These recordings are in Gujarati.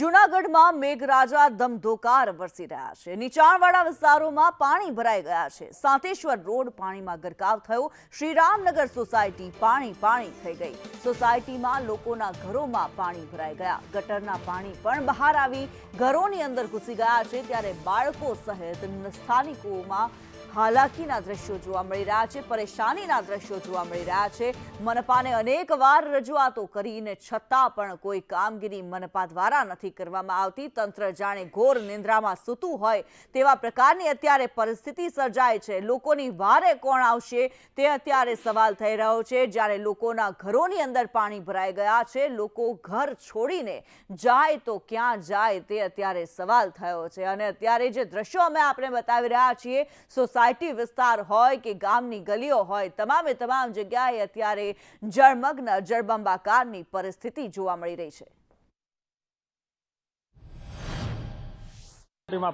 જૂનાગઢમાં મેઘરાજા ધમધોકાર વરસી રહ્યા છે. નીચાણવાળા વિસ્તારોમાં પાણી ભરાઈ ગયા છે. સાંતેશ્વર રોડ પાણીમાં ગરકાવ થયો. શ્રીરામનગર સોસાયટી પાણી પાણી થઈ ગઈ. સોસાયટીમાં લોકોના ઘરોમાં પાણી ભરાઈ ગયા. ગટરના પાણી પણ બહાર આવી ઘરોની અંદર ઘૂસી ગયા છે. ત્યારે બાળકો સહિત સ્થાનિકોમાં હાલાકીના દ્રશ્યો જોવા મળી રહ્યા છે, પરેશાનીના દ્રશ્યો જોવા મળી રહ્યા છે. મનપાને અનેક વાર રજૂઆતો કરીને છતાં પણ કોઈ કામગીરી મનપા દ્વારા નથી કરવામાં આવતી. તંત્ર જાણે ઘોર નિંદ્રામાં સૂતું હોય તેવા પ્રકારની અત્યારે પરિસ્થિતિ સર્જાય છે. લોકોની વારે કોણ આવશે તે અત્યારે સવાલ થઈ રહ્યો છે. જ્યારે લોકોના ઘરોની અંદર પાણી ભરાઈ ગયા છે, લોકો ઘર છોડીને જાય તો ક્યાં જાય તે અત્યારે સવાલ થયો છે. અને અત્યારે જે દ્રશ્યો અમે આપણે બતાવી રહ્યા છીએ, સોસાયટી વિસ્તાર હોય કે ગામની ગલીઓ હોય, તમામે તમામ જગ્યાએ અત્યારે જળમગ્ન, જળબંબાકારની પરિસ્થિતિ જોવા મળી રહી છે.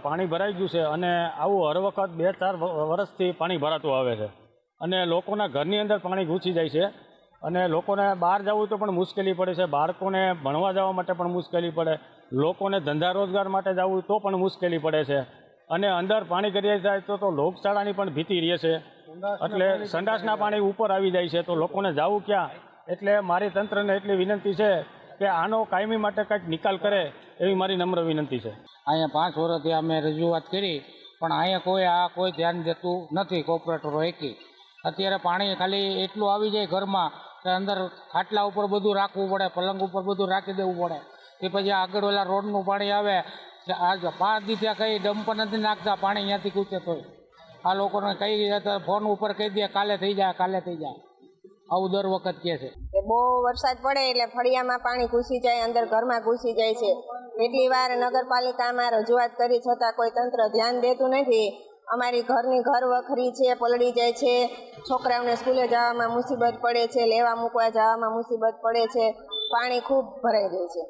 પાણી ભરાઈ ગયું છે અને આવું હર વખત બે ચાર વર્ષથી પાણી ભરાતું આવે છે. અને લોકોના ઘરની અંદર પાણી ઘૂસી જાય છે અને લોકોને બહાર જવું તો પણ મુશ્કેલી પડે છે, બાળકોને ભણવા જવા માટે પણ મુશ્કેલી પડે, લોકોને ધંધા રોજગાર માટે જવું તો પણ મુશ્કેલી પડે છે. અને અંદર પાણી કરી જાય તો તો લોકશાળાની પણ ભીતિ રહે છે. એટલે સંડાસના પાણી ઉપર આવી જાય છે તો લોકોને જવું ક્યાં? એટલે મારી તંત્રને એટલી વિનંતી છે કે આનો કાયમી માટે કંઈક નિકાલ કરે એવી મારી નમ્ર વિનંતી છે. અહીંયા પાંચ વર્ષથી અમે રજૂઆત કરી પણ અહીંયા કોઈ આ કોઈ ધ્યાન દેતું નથી કોર્પોરેટરો એકી. અત્યારે પાણી ખાલી એટલું આવી જાય ઘરમાં કે અંદર ખાટલા ઉપર બધું રાખવું પડે પલંગ ઉપર બધું રાખી દેવું પડે. તે પછી આગળ ઓલા રોડનું પાણી આવે કે જો પાંચ દીધા કંઈ ડંપ નથી નાખતા, પાણી અહીંયાથી કૂચે તોય. આ લોકોને કઈ ફોન ઉપર કહી દે, કાલે થઈ જાય કાલે થઈ જાય આવું દર વખત કહે છે. કે બહુ વરસાદ પડે એટલે ફળિયામાં પાણી ઘૂસી જાય, અંદર ઘરમાં ઘૂસી જાય છે. એટલી વાર નગરપાલિકામાં રજૂઆત કરી છતાં કોઈ તંત્ર ધ્યાન દેતું નથી. અમારી ઘરની ઘર વખરી છે, પલળી જાય છે. છોકરાઓને સ્કૂલે જવામાં મુસીબત પડે છે, લેવા મૂકવા જવામાં મુસીબત પડે છે. પાણી ખૂબ ભરાઈ જાય છે.